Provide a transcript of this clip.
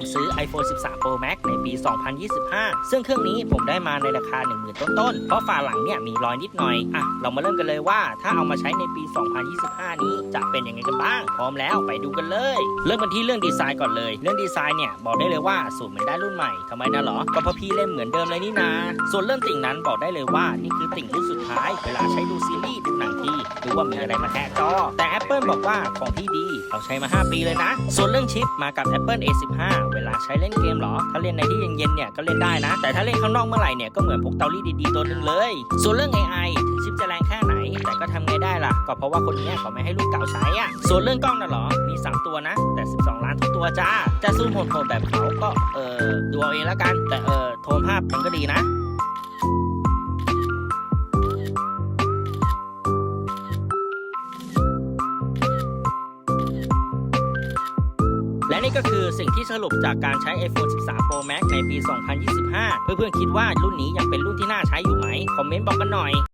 ผมซื้อ iPhone 13 Pro Max ในปี 2025 ซึ่งเครื่องนี้ผมได้มาในราคา 10,000 ต้นๆ เพราะฝาหลังเนี่ยมีรอยนิดหน่อย อะ เรามาเริ่มกันเลยว่าถ้าเอามาใช้ในปี 2025 นี้จะเป็นยังไงกันบ้าง พร้อมแล้วไปดูกันเลย เริ่มกันที่เรื่องดีไซน์ก่อนเลย เรื่องดีไซน์เนี่ยบอกได้เลยว่าสูตรเหมือนได้รุ่นใหม่ทำไมนะหรอ ก็เพราะพี่เล่นเหมือนเดิมเลยนี่นา ส่วนเรื่องติ่งนั้นบอกได้เลยว่านี่คือติ่งรุ่นสุดท้าย เวลาใช้ดูซีรีส์ รือว่ามีอะไรมาแทะจอ แต่ Apple บอกว่าของพี่ดีเราใช้มา 5 ปีเลยนะ ส่วนเรื่องชิปมากับ Apple A15 เวลาใช้เล่นเกมเหรอ ถ้าเล่นในที่เย็นๆเนี่ยก็เล่นได้นะ แต่ถ้าเล่นข้างนอกเมื่อไหร่เนี่ยก็เหมือนพกเตารีดดีๆตัวหนึงเลย ส่วนเรื่อง AI ถึงชิปจะแรงแค่ไหน แต่ก็ทำไงได้ล่ะ ก็เพราะว่าคนเนี้ยเขาไม่ให้รุ่นเก่าใช้อะ ส่วนเรื่องกล้องน่ะเหรอ มี 3 ตัวนะ แต่ 12 ล้านทุกตัวจ้า จะซูมโหดๆแบบเขาก็เออดูเอาเองล้วกัน แต่เออโทนภาพมันก็ดีนะและ นี่ก็คือสิ่งที่สรุปจากการใช้ iPhone 13 Pro Max ในปี 2025 เพื่อนๆคิดว่ารุ่นนี้ยังเป็นรุ่นที่น่าใช้อยู่ไหม คอมเมนต์บอกกันหน่อย